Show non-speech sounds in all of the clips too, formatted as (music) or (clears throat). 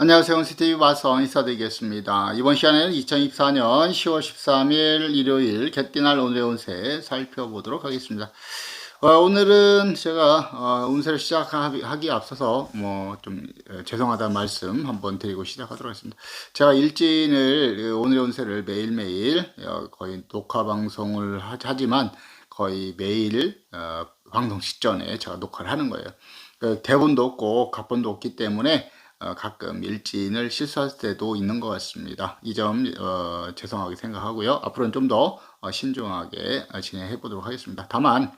안녕하세요. 원시TV 마성 인사드리겠습니다. 이번 시간에는 2024년 10월 13일 일요일 개띠날 오늘의 운세 살펴보도록 하겠습니다. 어, 오늘은 제가 어, 운세를 시작하기 앞서서 뭐 좀 죄송하다는 말씀 한번 드리고 시작하도록 하겠습니다. 제가 일진을 오늘의 운세를 매일매일 어, 거의 녹화 방송을 하지만 거의 매일 어, 방송 직전에 제가 녹화를 하는 거예요. 그 대본도 없고 각본도 없기 때문에 어, 가끔 일진을 실수할 때도 있는 것 같습니다. 이점 어, 죄송하게 생각하고요. 앞으로는 좀더 어, 신중하게 어, 진행해 보도록 하겠습니다. 다만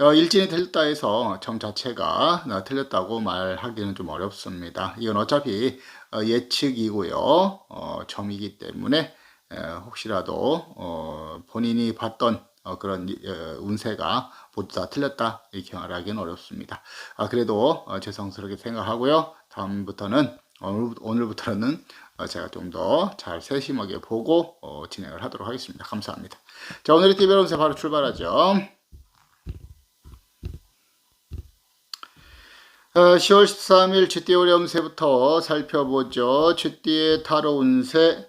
어, 일진이 틀렸다 해서 점 자체가 어, 틀렸다고 말하기는 좀 어렵습니다. 이건 어차피 어, 예측이고요. 어, 점이기 때문에 에, 혹시라도 어, 본인이 봤던 어, 그런 어, 운세가 모두 다 틀렸다 이렇게 말하기는 어렵습니다. 아, 그래도 어, 죄송스럽게 생각하고요. 다음부터는 오늘, 오늘부터는 어, 제가 좀 더 잘 세심하게 보고 어, 진행을 하도록 하겠습니다. 감사합니다. 자 오늘의 TV로 운세 바로 출발하죠. 어, 10월 13일 쥐띠 오리 운세부터 살펴보죠. 쥐띠의 타로 운세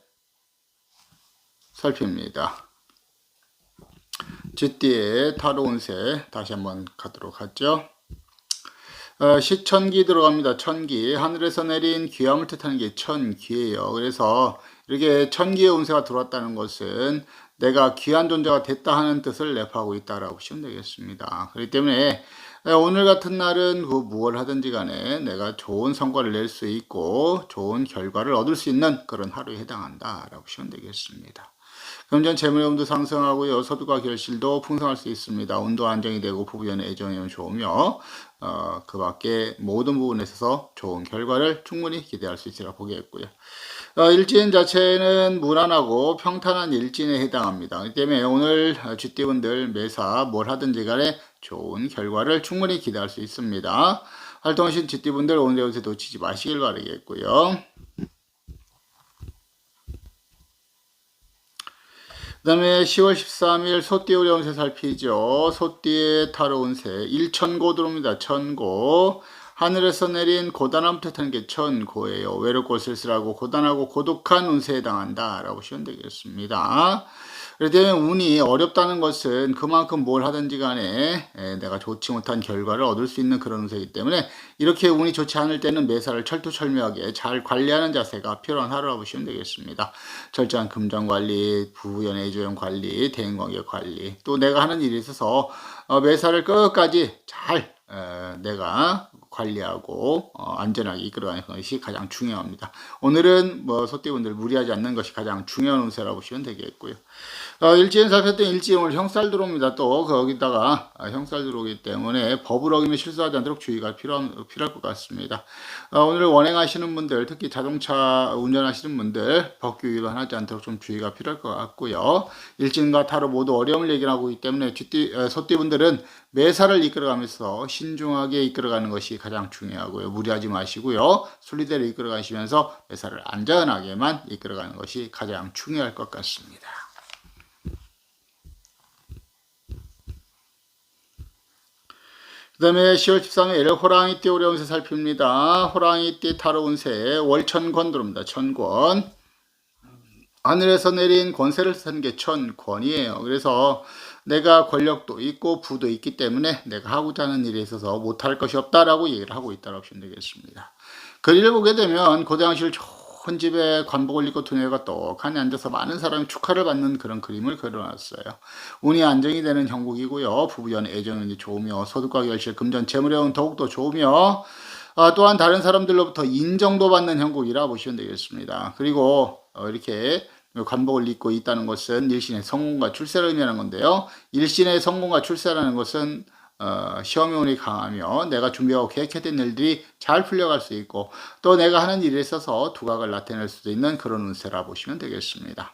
살핍니다. 쥐띠의 타로 운세 다시 한번 가도록 하죠. 어, 시천기 들어갑니다. 천기. 하늘에서 내린 귀함을 뜻하는 게 천기예요. 그래서 이렇게 천기의 운세가 들어왔다는 것은 내가 귀한 존재가 됐다 하는 뜻을 내포하고 있다라고 보시면 되겠습니다. 그렇기 때문에 오늘 같은 날은 그 무엇을 하든지 간에 내가 좋은 성과를 낼 수 있고 좋은 결과를 얻을 수 있는 그런 하루에 해당한다라고 보시면 되겠습니다. 금전 재물의 운도 상승하고요. 소득과 결실도 풍성할 수 있습니다. 운도 안정이 되고 부부연의 애정이 좋으며 어, 그 밖에 모든 부분에 있어서 좋은 결과를 충분히 기대할 수 있으라 보겠고요. 어, 일진 자체는 무난하고 평탄한 일진에 해당합니다. 그렇기 때문에 오늘 쥐띠분들 매사 뭘 하든지 간에 좋은 결과를 충분히 기대할 수 있습니다. 활동하신 쥐띠분들 오늘의 운세 놓치지 마시길 바라겠고요. 그 다음에 10월 13일 소띠 오리 운세 살피죠. 소띠의 타로 운세 1천고 들어옵니다. 천고. 하늘에서 내린 고단함 뜻하는 게 천고예요. 외롭고 쓸쓸하고 고단하고 고독한 운세에 해당한다. 라고 보시면 되겠습니다. 그래서 운이 어렵다는 것은 그만큼 뭘 하든지 간에 내가 좋지 못한 결과를 얻을 수 있는 그런 운세이기 때문에 이렇게 운이 좋지 않을 때는 매사를 철두철미하게 잘 관리하는 자세가 필요한 하루라고 보시면 되겠습니다. 철저한 금전 관리, 부연의 조연 관리, 대인 관계 관리, 또 내가 하는 일에 있어서 어, 매사를 끝까지 잘 내가 관리하고 어, 안전하게 이끌어가는 것이 가장 중요합니다. 오늘은 뭐 소띠분들 무리하지 않는 것이 가장 중요한 운세라고 보시면 되겠고요. 어, 일지엔 살폈던 일지 오늘 형살 들어옵니다. 또 거기다가 아, 형살 들어오기 때문에 법을 어기면 실수하지 않도록 주의가 필요한, 필요할 것 같습니다. 어, 오늘 원행하시는 분들 특히 자동차 운전하시는 분들 법규 위반하지 않도록 좀 주의가 필요할 것 같고요. 일진과 타로 모두 어려움을 얘기하고 있기 때문에 쥐띠, 어, 소띠 분들은 매사를 이끌어가면서 신중하게 이끌어가는 것이 가장 중요하고요. 무리하지 마시고요. 순리대로 이끌어가시면서 매사를 안전하게만 이끌어가는 것이 가장 중요할 것 같습니다. 그 다음에 10월 13일 호랑이띠 오려운세 살핍니다. 호랑이띠 타로 운세 월천 권 들어옵니다. 천권. 하늘에서 내린 권세를 쓰는 게 천권이에요. 그래서 내가 권력도 있고 부도 있기 때문에 내가 하고자 하는 일에 있어서 못할 것이 없다라고 얘기를 하고 있다고 보시면 되겠습니다. 글을 보게 되면 고대왕실 큰 집에 관복을 입고 두뇌가 떡하니 앉아서 많은 사람이 축하를 받는 그런 그림을 그려놨어요. 운이 안정이 되는 형국이고요. 부부연 애정이 좋으며 소득과 결실, 금전, 재물에운 더욱더 좋으며 어, 또한 다른 사람들로부터 인정도 받는 형국이라 보시면 되겠습니다. 그리고 어, 이렇게 관복을 입고 있다는 것은 일신의 성공과 출세를 의미하는 건데요. 일신의 성공과 출세라는 것은 어, 시험의 운이 강하며 내가 준비하고 계획했던 일들이 잘 풀려갈 수 있고 또 내가 하는 일에 있어서 두각을 나타낼 수도 있는 그런 운세라 보시면 되겠습니다.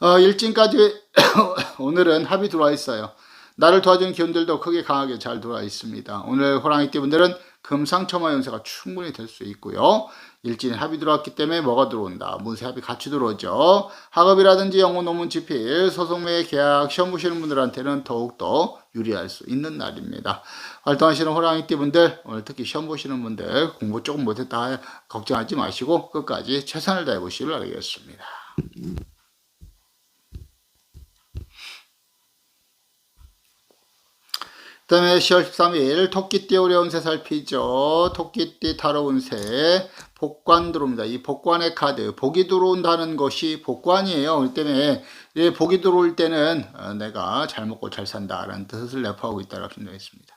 어, 일진까지 (coughs) 오늘은 합이 들어와 있어요. 나를 도와주는 기운들도 크게 강하게 잘 들어와 있습니다. 오늘 호랑이띠 분들은 금상첨화 연세가 충분히 될 수 있고요. 일진이 합이 들어왔기 때문에 뭐가 들어온다? 문세 합이 같이 들어오죠. 학업이라든지 영어 논문 집필, 소송매 계약, 시험 보시는 분들한테는 더욱더 유리할 수 있는 날입니다. 활동하시는 호랑이띠 분들, 오늘 특히 시험 보시는 분들 공부 조금 못했다 걱정하지 마시고 끝까지 최선을 다해 보시길 바라겠습니다. 그 다음에 10월 13일 토끼띠 어려운 새 살피죠. 토끼띠 타로운 새 복관 들어옵니다. 이 복관의 카드 복이 들어온다는 것이 복관이에요. 그렇기 때문에 이 복이 들어올 때는 어, 내가 잘 먹고 잘 산다라는 뜻을 내포하고 있다고 생각했습니다.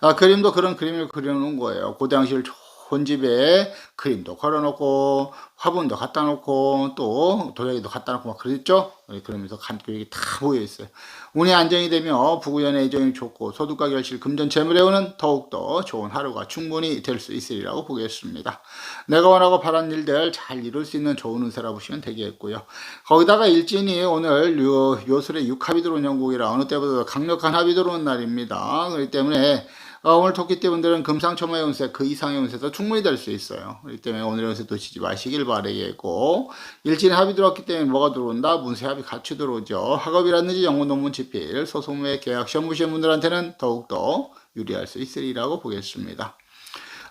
아, 그림도 그런 그림을 그려놓은 거예요. 그 당시를 본 집에 그림도 걸어놓고 화분도 갖다 놓고 또 도자기도 갖다 놓고 막 그랬죠. 네, 그러면서 감격이 다 보여 있어요. 운이 안정이 되며 부부연의 애정이 좋고 소득과 결실 금전 재물에오는 더욱더 좋은 하루가 충분히 될 수 있으리라고 보겠습니다. 내가 원하고 바란 일들 잘 이룰 수 있는 좋은 운세라 보시면 되겠고요. 거기다가 일진이 오늘 요, 요술의 육합이 들어온 영국이라 어느 때보다 강력한 합이 들어온 날입니다. 그렇기 때문에 어, 오늘 토끼띠 분들은 금상첨화 운세 그 이상의 운세도 충분히 될 수 있어요. 그렇기 때문에 오늘 운세 놓치지 마시길 바라겠고 일진에 합이 들어왔기 때문에 뭐가 들어온다? 문세 합이 같이 들어오죠. 학업이라든지 영문 논문 집필 소송매 계약 시험 보시는 분들한테는 더욱더 유리할 수 있으리라고 보겠습니다.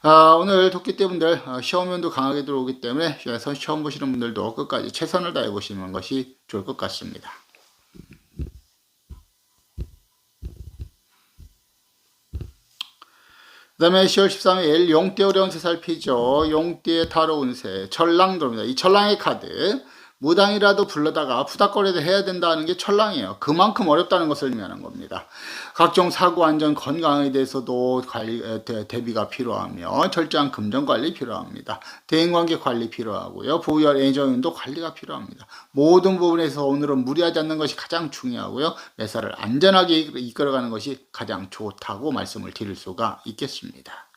아, 오늘 토끼띠 분들 어, 시험면도 강하게 들어오기 때문에 시험 보시는 분들도 끝까지 최선을 다해 보시는 것이 좋을 것 같습니다. 다음에 10월 13일 용띠 어려운 새 살피죠. 용띠의 타로 운세 철랑 들어옵니다. 이 철랑의 카드 무당이라도 불러다가 푸닥거리도 해야 된다는 게 철랑이에요. 그만큼 어렵다는 것을 의미하는 겁니다. 각종 사고 안전 건강에 대해서도 관리 대, 비가 필요하며 철저한 금전 관리 필요합니다. 대인관계 관리 필요하고요. 부열 애정인도 관리가 필요합니다. 모든 부분에서 오늘은 무리하지 않는 것이 가장 중요하고요. 매사를 안전하게 이끌어가는 것이 가장 좋다고 말씀을 드릴 수가 있겠습니다.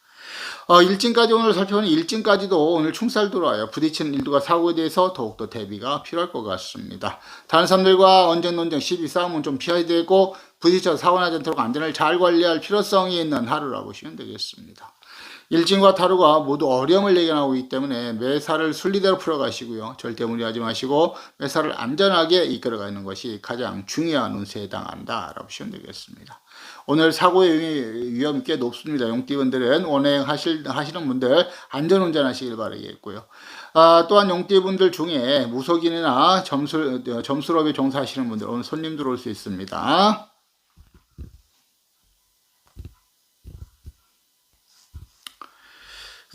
어, 일진까지 오늘 살펴보니 일진까지도 오늘 충살 들어와요. 부딪히는 일도가 사고에 대해서 더욱더 대비가 필요할 것 같습니다. 다른 사람들과 언쟁 논쟁 시비 싸움은 좀 피해야 되고 부딪혀 사고 나지 않도록 안전을 잘 관리할 필요성이 있는 하루라고 보시면 되겠습니다. 일진과 타로가 모두 어려움을 예견하고 있기 때문에 매사를 순리대로 풀어가시고요. 절대 무리하지 마시고 매사를 안전하게 이끌어가는 것이 가장 중요한 운세에 해당한다라고 보시면 되겠습니다. 오늘 사고의 위험이 꽤 높습니다. 용띠분들은 운행하실, 하시는 분들 안전운전 하시길 바라겠고요. 아, 또한 용띠분들 중에 무속인이나 점술, 점술업에 종사하시는 분들 오늘 손님 들어올 수 있습니다.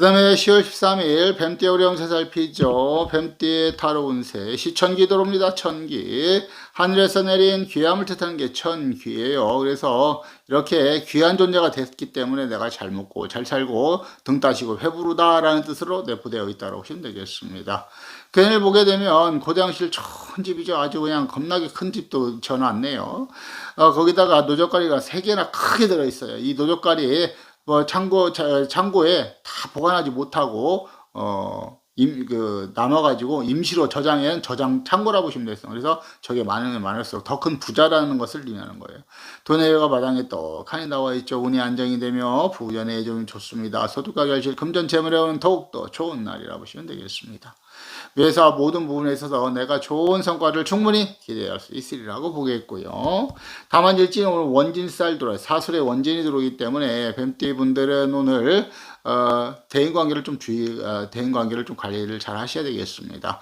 그 다음에 10월 13일 뱀띠 어려운 새 살피죠. 뱀띠의 타로 운세 시천기 들어옵니다. 천기 하늘에서 내린 귀함을 뜻하는 게 천귀예요. 그래서 이렇게 귀한 존재가 됐기 때문에 내가 잘 먹고 잘 살고 등 따시고 회부르다라는 뜻으로 내포되어 있다고 보시면 되겠습니다. 괜히 보게 되면 고대항실 좋은 집이죠. 아주 그냥 겁나게 큰 집도 전화왔네요. 어, 거기다가 노적가리가 3개나 크게 들어있어요. 이 노적가리 뭐 창고 창고에 다 보관하지 못하고 어 임, 그, 남아가지고 임시로 저장해 저장 창고라 보시면 되겠어. 그래서 저게 많으면 많을수록 더 큰 부자라는 것을 의미하는 거예요. 돈의 여가 마당에 떡하니 나와 있죠. 운이 안정이 되며 부연의 애정이 좋습니다. 소득과 결실, 금전 재물에 오는 더욱더 좋은 날이라 보시면 되겠습니다. 매사 모든 부분에 있어서 내가 좋은 성과를 충분히 기대할 수 있으리라고 보겠고요. 다만 일진 오늘 원진쌀 들어요. 사술에 원진이 들어오기 때문에 뱀띠 분들은 오늘 어, 대인 관계를 좀 주의, 어, 대인 관계를 좀 관리를 잘 하셔야 되겠습니다.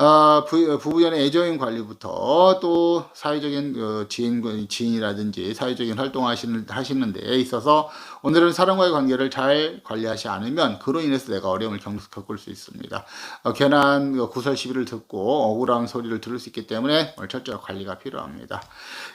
어, 부, 부부 간의 애정인 관리부터 또 사회적인 그 지인, 지인이라든지 사회적인 활동하시는 하시는 데 있어서 오늘은 사람과의 관계를 잘 관리하지 않으면 그로 인해서 내가 어려움을 겪을 수 있습니다. 어, 괜한 그 구설 시비를 듣고 억울한 소리를 들을 수 있기 때문에 철저한 관리가 필요합니다.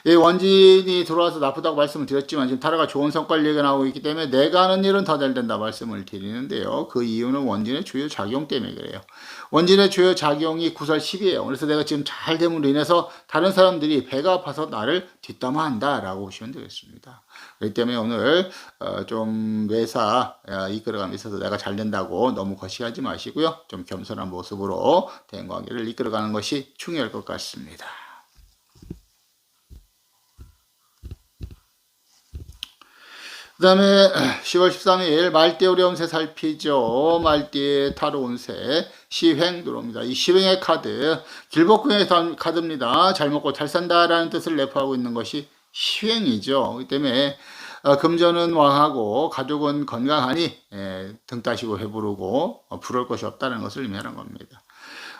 이 원진이 들어와서 나쁘다고 말씀을 드렸지만 지금 타로가 좋은 성과를 예견하고 있기 때문에 내가 하는 일은 더 잘 된다 말씀을 드리는데요. 그 이유는 원진의 주요 작용 때문에 그래요. 원진의 주요 작용이 구설 10이에요. 그래서 내가 지금 잘 됨으로 인해서 다른 사람들이 배가 아파서 나를 뒷담화한다 라고 보시면 되겠습니다. 그렇기 때문에 오늘 어, 좀 매사 어, 이끌어감에 있어서 내가 잘 된다고 너무 거시하지 마시고요. 좀 겸손한 모습으로 대인 관계를 이끌어가는 것이 중요할 것 같습니다. 그 다음에 10월 13일 말띠 어려운새 살피죠. 말띠의 타로 운세 시횡 들어옵니다. 이 시횡의 카드 길복궁의 카드입니다. 잘 먹고 잘 산다라는 뜻을 내포하고 있는 것이 시횡이죠. 그렇기 때문에 어, 금전은 왕하고 가족은 건강하니 예, 등 따시고 해부르고 어, 부러울 것이 없다는 것을 의미하는 겁니다.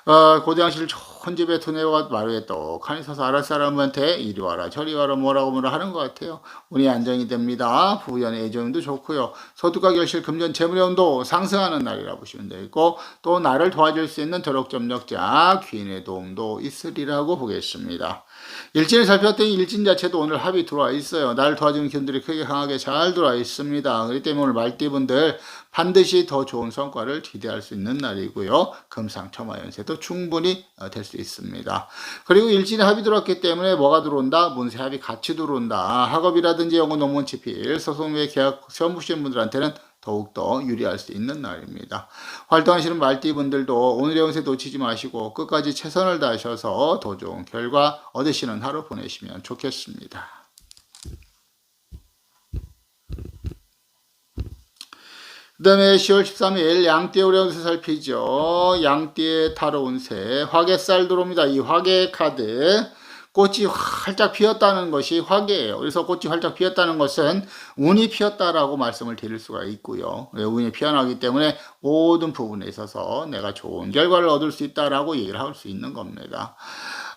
어, 고대양실 좋은 집에 두뇌가 마루에 떡하니 서서 아랫 사람한테 이리 와라 저리 와라 뭐라고 뭐라 하는 것 같아요. 운이 안정이 됩니다. 부연의 애정도 좋고요. 소득과 결실 금전 재물운도 상승하는 날이라 보시면 되고 또 나를 도와줄 수 있는 도력점력자 귀인의 도움도 있으리라고 보겠습니다. 일진을 살펴봤더니 일진 자체도 오늘 합이 들어와 있어요. 나를 도와주는 기운들이 크게 강하게 잘 들어와 있습니다. 그렇기 때문에 오늘 말띠분들 반드시 더 좋은 성과를 기대할 수 있는 날이고요. 금상첨화 연세도 충분히 어, 될수 있습니다. 그리고 일진의 합이 들어왔기 때문에 뭐가 들어온다? 문세 합이 같이 들어온다. 학업이라든지 영어 논문 치필, 소송의 계약 시험 보시는 분들한테는 더욱더 유리할 수 있는 날입니다. 활동하시는 말띠분들도 오늘의 운세 놓치지 마시고 끝까지 최선을 다하셔서 더 좋은 결과 얻으시는 하루 보내시면 좋겠습니다. 그 다음에 10월 13일 양띠의 오래운세 살피죠. 양띠의 타로 운세 화개살 들어옵니다. 이 화개 카드 꽃이 활짝 피었다는 것이 화개예요. 그래서 꽃이 활짝 피었다는 것은 운이 피었다라고 말씀을 드릴 수가 있고요. 운이 피어나기 때문에 모든 부분에 있어서 내가 좋은 결과를 얻을 수 있다라고 얘기를 할 수 있는 겁니다.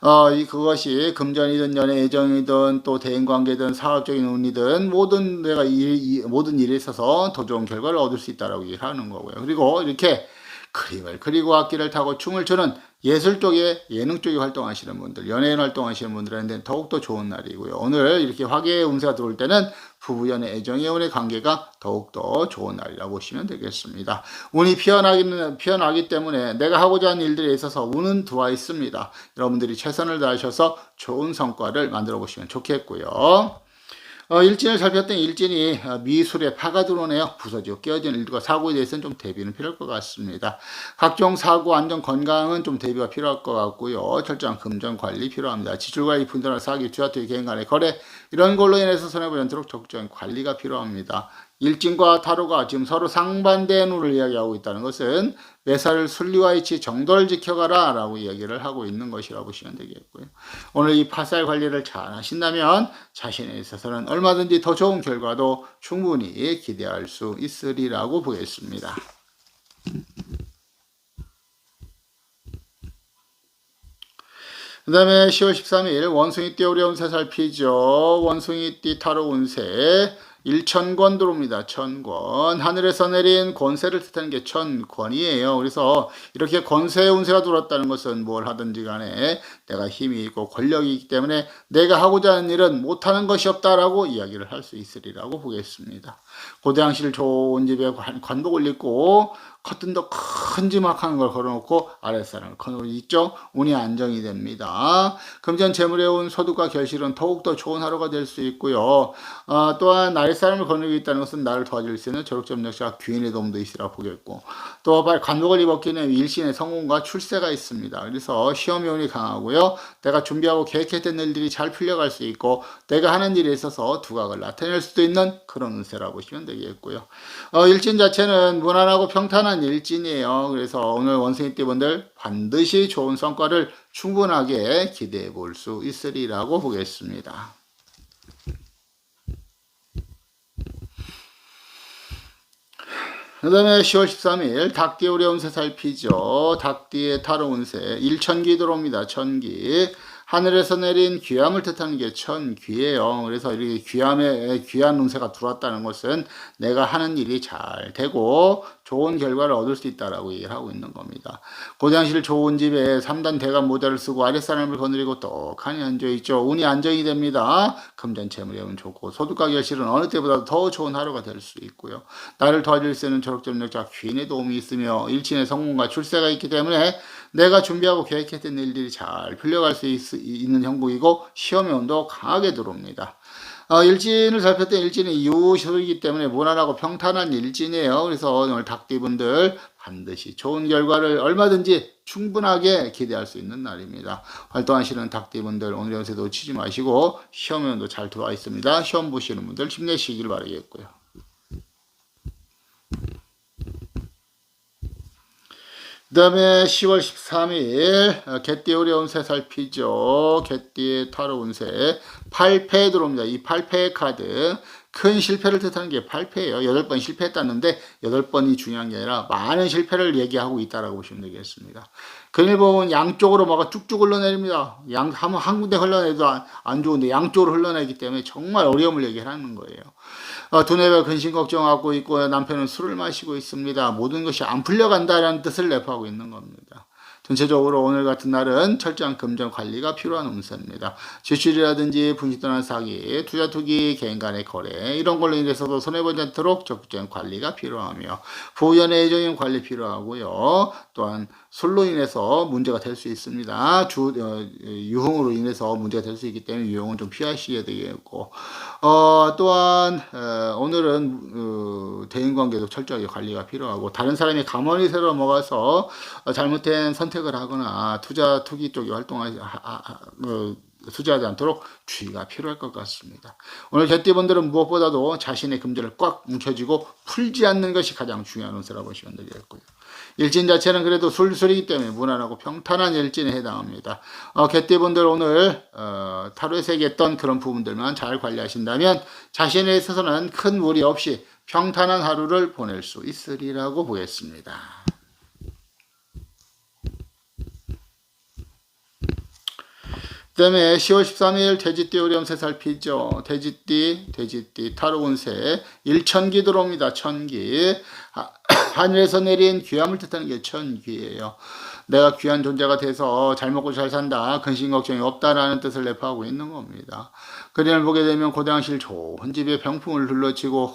어, 이 그것이 금전이든 연애 애정이든 또 대인 관계든 사업적인 운이든 모든 내가 일, 이, 모든 일에 있어서 더 좋은 결과를 얻을 수 있다라고 얘기하는 거고요. 그리고 이렇게 그림을 그리고 악기를 타고 춤을 추는 예술 쪽에 예능 쪽에 활동하시는 분들, 연예인 활동하시는 분들한테 더욱더 좋은 날이고요. 오늘 이렇게 화계의 운세가 들어올 때는 부부연의 애정의 관계가 더욱더 좋은 날이라고 보시면 되겠습니다. 운이 피어나기, 피어나기 때문에 내가 하고자 하는 일들에 있어서 운은 들어와 있습니다. 여러분들이 최선을 다하셔서 좋은 성과를 만들어 보시면 좋겠고요. 어, 일진을 살폈더니 일진이 어, 미술에 파가 들어오네요. 부서지고 깨어지는 일과 사고에 대해서는 좀 대비는 필요할 것 같습니다. 각종 사고, 안전, 건강은 좀 대비가 필요할 것 같고요. 철저한 금전 관리 필요합니다. 지출관리, 분전화, 사기, 투자투기, 개인 간의 거래 이런 걸로 인해서 손해보지 않도록 적절한 관리가 필요합니다. 일진과 타로가 지금 서로 상반된 운을 이야기하고 있다는 것은 매사를 순리와 이치 정도를 지켜가라 라고 이야기를 하고 있는 것이라고 보시면 되겠고요. 오늘 이 파살 관리를 잘 하신다면 자신에 있어서는 얼마든지 더 좋은 결과도 충분히 기대할 수 있으리라고 보겠습니다. 그 다음에 10월 13일 원숭이띠 어려운 새 살피죠. 원숭이띠 타로 운세 일천권 들어옵니다. 천권. 하늘에서 내린 권세를 뜻하는 게 천권이에요. 그래서 이렇게 권세 운세가 들어왔다는 것은 뭘 하든지 간에 내가 힘이 있고 권력이 있기 때문에 내가 하고자 하는 일은 못하는 것이 없다라고 이야기를 할 수 있으리라고 보겠습니다. 고대항실 좋은 집에 관복을 입고 커튼도 큰지막한 걸 걸어놓고 아랫사람을 커놓고 있죠. 운이 안정이 됩니다. 금전 재물에 온 소득과 결실은 더욱더 좋은 하루가 될 수 있고요. 어, 또한 아랫사람을 거느리고 있다는 것은 나를 도와줄 수 있는 졸업점 역시가 귀인의 도움도 있으라 보겠고 또 관복을 입었기는 일신의 성공과 출세가 있습니다. 그래서 시험이 운이 강하고요. 내가 준비하고 계획했던 일들이 잘 풀려갈 수 있고 내가 하는 일에 있어서 두각을 나타낼 수도 있는 그런 운세라고 보시면 되겠고요. 어, 일진 자체는 무난하고 평탄한 일진이에요. 그래서 오늘 원숭이 띠분들 반드시 좋은 성과를 충분하게 기대해 볼 수 있으리라고 보겠습니다. 그 다음에 10월 13일 닭띠 오려운세 살피죠. 닭띠의 타로 운세 일천기 들어옵니다. 천기. 하늘에서 내린 귀함을 뜻하는 게 천귀예요. 그래서 이렇게 귀함에 귀한 운세가 들어왔다는 것은 내가 하는 일이 잘 되고 좋은 결과를 얻을 수 있다라고 얘기를 하고 있는 겁니다. 고장실 좋은 집에 3단 대감 모자를 쓰고 아랫사람을 거느리고 떡하니 앉아있죠. 운이 안정이 됩니다. 금전 운 좋고 소득과 결실은 어느 때보다 더 좋은 하루가 될 수 있고요. 나를 도와줄 수 있는 졸업점력자 귀인의 도움이 있으며 일진의 성공과 출세가 있기 때문에 내가 준비하고 계획했던 일들이 잘 풀려갈 수 있, 는 형국이고 시험의 온도 강하게 들어옵니다. 어, 일진을 살폈던 일진이 이웃이기 때문에 무난하고 평탄한 일진이에요. 그래서 오늘 닭띠분들 반드시 좋은 결과를 얼마든지 충분하게 기대할 수 있는 날입니다. 활동하시는 닭띠분들 오늘 연세 놓치지 마시고 시험에도 잘 들어와 있습니다. 시험 보시는 분들 힘내시길 바라겠고요. 그 다음에 10월 13일 어, 개띠 어려운 새 살피죠. 개띠의 타로 운세 8패 들어옵니다. 이 8패 카드 큰 실패를 뜻하는 게 8패예요. 8번 실패했다는데 8번이 중요한 게 아니라 많은 실패를 얘기하고 있다라고 보시면 되겠습니다. 그림을 보면 양쪽으로 막아 쭉쭉 흘러내립니다. 양, 한, 한 군데 흘러내도 안, 안 좋은데 양쪽으로 흘러내기 때문에 정말 어려움을 얘기하는 거예요. 어, 두뇌가 근심 걱정하고 있고 남편은 술을 마시고 있습니다. 모든 것이 안 풀려간다라는 뜻을 내포하고 있는 겁니다. 전체적으로 오늘 같은 날은 철저한 금전 관리가 필요한 운세입니다. 지출이라든지 분식 떠난 사기, 투자 투기, 개인 간의 거래 이런 걸로 인해서도 손해보지 않도록 적극적인 관리가 필요하며 부연의 애정인 관리 필요하고요. 또한 술로 인해서 문제가 될 수 있습니다. 주, 어, 유흥으로 인해서 문제가 될 수 있기 때문에 유흥은 좀 피하셔야 되겠고 어, 또한 어, 오늘은 어, 대인관계도 철저하게 관리가 필요하고 다른 사람이 가만히 새로 넘어가서 어, 잘못된 선택을 하거나 투자 투기 쪽에 활동하지 하, 하, 어, 투자하지 않도록 주의가 필요할 것 같습니다. 오늘 개띠분들은 무엇보다도 자신의 금전을 꽉 뭉쳐쥐고 풀지 않는 것이 가장 중요한 운세라고 보시면 되겠고요. 일진 자체는 그래도 술술이기 때문에 무난하고 평탄한 일진에 해당합니다. 어, 개띠분들 오늘 어, 타로에서 얘기했던 그런 부분들만 잘 관리하신다면 자신에 있어서는 큰 무리 없이 평탄한 하루를 보낼 수 있으리라고 보겠습니다. 그 다음에 10월 13일 돼지띠 오렴새 살피죠. 돼지띠, 돼지띠, 타로 운세, 일천기 들어옵니다. 천기. (clears throat) 하늘에서 내린 귀함을 뜻하는 게 천귀예요. 내가 귀한 존재가 돼서 잘 먹고 잘 산다. 근심 걱정이 없다라는 뜻을 내포하고 있는 겁니다. 그림을 보게 되면 고당실 좋은 집에 병풍을 둘러치고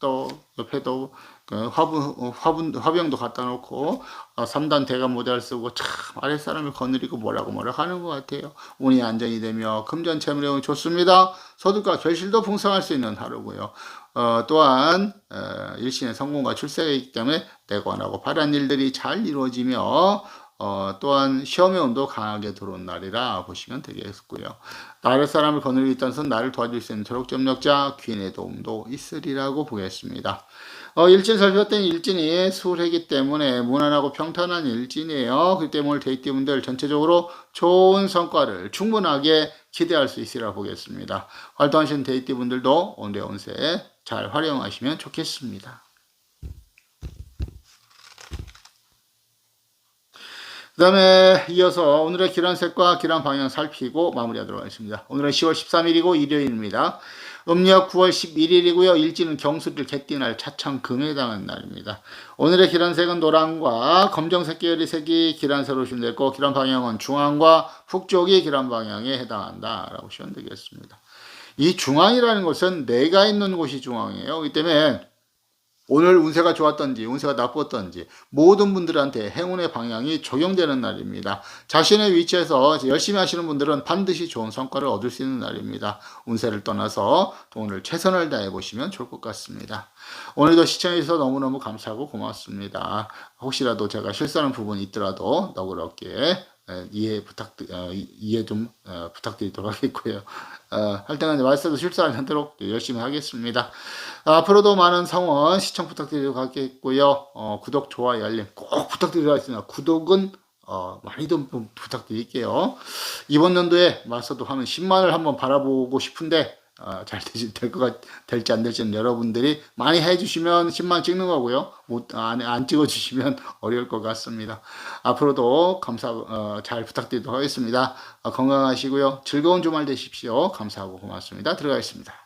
또 옆에도 그 화분, 화분, 화병도 갖다 놓고, 어, 3단 대가 모자를 쓰고, 참, 아랫사람을 거느리고 뭐라고 뭐라 하는 것 같아요. 운이 안정이 되며, 금전 채무력은 좋습니다. 소득과 결실도 풍성할 수 있는 하루고요. 어, 또한, 어, 일신의 성공과 출세가 있기 때문에, 내가 원하고 바란 일들이 잘 이루어지며, 어, 또한 시험의 운도 강하게 들어온 날이라 보시면 되겠고요. 나를 사람을 거느리고 있다는 나를 도와줄 수 있는 초록점력자 귀인의 도움도 있으리라고 보겠습니다. 어, 일진 살펴봤더니 일진이 수월하기 때문에 무난하고 평탄한 일진이에요. 그 때문에 데이트분들 전체적으로 좋은 성과를 충분하게 기대할 수 있으리라 보겠습니다. 활동하시는 데이트분들도 오늘의 운세 잘 활용하시면 좋겠습니다. 그 다음에 이어서 오늘의 기란색과 기란 방향 살피고 마무리하도록 하겠습니다. 오늘은 10월 13일이고 일요일입니다. 음력 9월 11일이고요. 일지는 경수를 개띠날 차창 금에 해당하는 날입니다. 오늘의 기란색은 노랑과 검정색 계열의 색이 기란색으로 보시면 되고 기란 방향은 중앙과 북쪽이 기란 방향에 해당한다 라고 보시면 되겠습니다. 이 중앙이라는 것은 내가 있는 곳이 중앙이에요. 그렇기 때문에 오늘 운세가 좋았던지 운세가 나빴던지 모든 분들한테 행운의 방향이 적용되는 날입니다. 자신의 위치에서 열심히 하시는 분들은 반드시 좋은 성과를 얻을 수 있는 날입니다. 운세를 떠나서 오늘 최선을 다해 보시면 좋을 것 같습니다. 오늘도 시청해 주셔서 너무너무 감사하고 고맙습니다. 혹시라도 제가 실수하는 부분이 있더라도 너그럽게 이해 부탁 어, 이해 좀 어, 부탁드리도록 하겠고요. 어, 할 때는 말씀도 실수하지 않도록 열심히 하겠습니다. 앞으로도 많은 성원 시청 부탁드리도록 하겠고요. 어, 구독, 좋아요, 알림 꼭 부탁드리도록 하겠습니다. 구독은 어, 많이 좀 부탁드릴게요. 이번 연도에 마스터도 하면 10만을 한번 바라보고 싶은데 어, 잘 되지, 될 것, 될지 안 될지는 여러분들이 많이 해주시면 10만 찍는 거고요. 못, 안, 안 찍어주시면 (laughs) 어려울 것 같습니다. 앞으로도 감사, 어, 잘 부탁드리도록 하겠습니다. 어, 건강하시고요. 즐거운 주말 되십시오. 감사하고 고맙습니다. 들어가겠습니다.